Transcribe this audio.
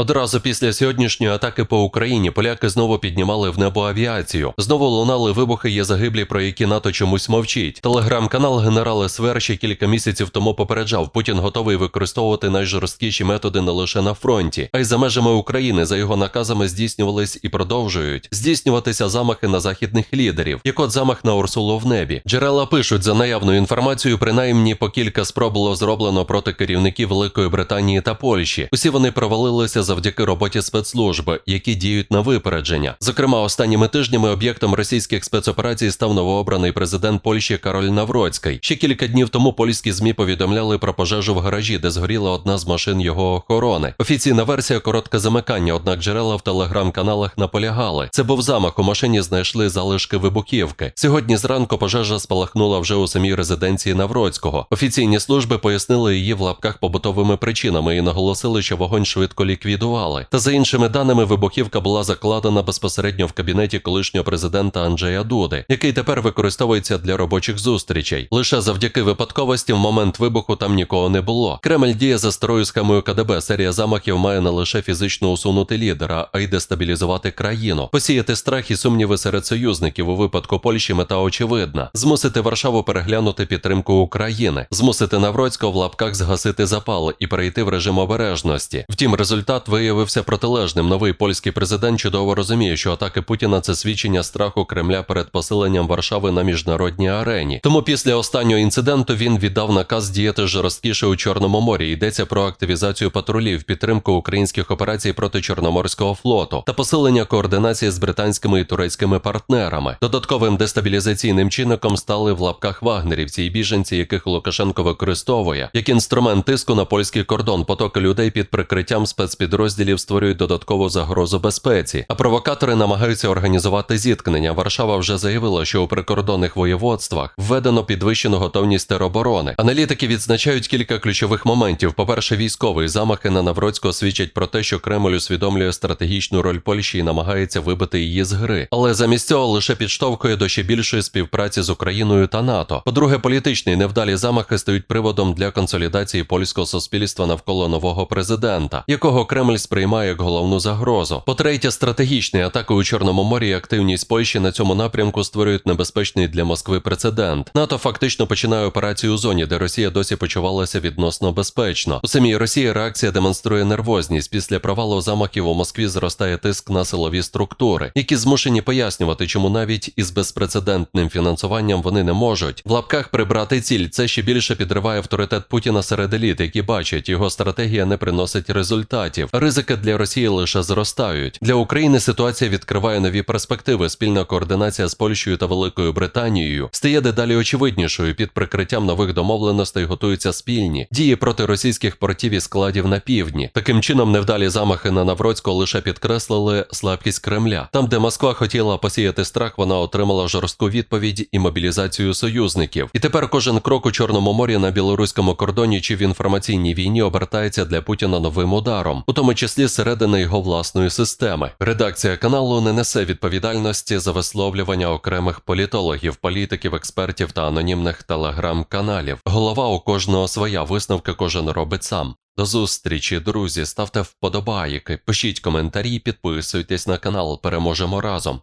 Одразу після сьогоднішньої атаки по Україні поляки знову піднімали в небо авіацію. Знову лунали вибухи є загиблі, про які НАТО чомусь мовчить. Телеграм-канал генерал СВР ще кілька місяців тому попереджав, Путін готовий використовувати найжорсткіші методи не лише на фронті, а й за межами України. За його наказами здійснювались і продовжують здійснюватися замахи на західних лідерів, як от замах на Урсулу в небі. Джерела пишуть за наявною інформацією, принаймні по кілька спроб було зроблено проти керівників Великої Британії та Польщі. Усі вони провалилися завдяки роботі спецслужби, які діють на випередження. Зокрема, останніми тижнями об'єктом російських спецоперацій став новообраний президент Польщі Кароль Навроцький. Ще кілька днів тому польські змі повідомляли про пожежу в гаражі, де згоріла одна з машин його охорони. Офіційна версія коротке замикання, однак джерела в телеграм-каналах наполягали. Це був замах. У машині знайшли залишки вибухівки. Сьогодні зранку пожежа спалахнула вже у самій резиденції Навроцького. Офіційні служби пояснили її в лапках побутовими причинами і наголосили, що вогонь швидко ліквідували. Та за іншими даними, вибухівка була закладена безпосередньо в кабінеті колишнього президента Анджея Дуди, який тепер використовується для робочих зустрічей. Лише завдяки випадковості в момент вибуху там нікого не було. Кремль діє за старою схемою КДБ. Серія замахів має не лише фізично усунути лідера, а й дестабілізувати країну, посіяти страх і сумніви серед союзників у випадку Польщі. Мета очевидна: змусити Варшаву переглянути підтримку України, змусити Навроцького в лапках згасити запал і перейти в режим обережності. Втім, результат виявився протилежним. Новий польський президент чудово розуміє, що атаки Путіна це свідчення страху Кремля перед посиленням Варшави на міжнародній арені. Тому після останнього інциденту він віддав наказ діяти жорсткіше у Чорному морі. Йдеться про активізацію патрулів, підтримку українських операцій проти Чорноморського флоту та посилення координації з британськими і турецькими партнерами. Додатковим дестабілізаційним чинником стали в лапках вагнерівці і біженці, яких Лукашенко використовує як інструмент тиску на польський кордон. Потоки людей під прикриттям спецпідрозділів створюють додаткову загрозу безпеці. А провокатори намагаються організувати зіткнення. Варшава вже заявила, що у прикордонних воєводствах введено підвищену готовність тероборони. Аналітики відзначають кілька ключових моментів. По-перше, військовий замахи на Навроцького свідчать про те, що Кремль усвідомлює стратегічну роль Польщі і намагається вибити її з гри. Але замість цього лише підштовхує до ще більшої співпраці з Україною та НАТО. По-друге, політичні невдалі замахи стають приводом для консолідації польського суспільства навколо нового президента, якого Кремль сприймає як головну загрозу. По-третє, стратегічні атаки у Чорному морі і активність Польщі на цьому напрямку створюють небезпечний для Москви прецедент. НАТО фактично починає операцію у зоні, де Росія досі почувалася відносно безпечно. У самій Росії реакція демонструє нервозність. Після провалу замахів у Москві зростає тиск на силові структури, які змушені пояснювати, чому навіть із безпрецедентним фінансуванням вони не можуть в лапках прибрати ціль. Це ще більше підриває авторитет Путіна серед еліт, які бачать, його стратегія не приносить результатів. Ризики для Росії лише зростають. Для України ситуація відкриває нові перспективи. Спільна координація з Польщею та Великою Британією стає дедалі очевиднішою. Під прикриттям нових домовленостей готуються спільні дії проти російських портів і складів на півдні. Таким чином, невдалі замахи на Навроцького лише підкреслили слабкість Кремля. Там, де Москва хотіла посіяти страх, вона отримала жорстку відповідь і мобілізацію союзників. І тепер кожен крок у Чорному морі на білоруському кордоні чи в інформаційній війні обертається для Путіна новим ударом, тому числі середини його власної системи. Редакція каналу не несе відповідальності за висловлювання окремих політологів, політиків, експертів та анонімних телеграм-каналів. Голова у кожного своя висновки кожен робить сам. До зустрічі, друзі. Ставте вподобайки, пишіть коментарі, підписуйтесь на канал. Переможемо разом.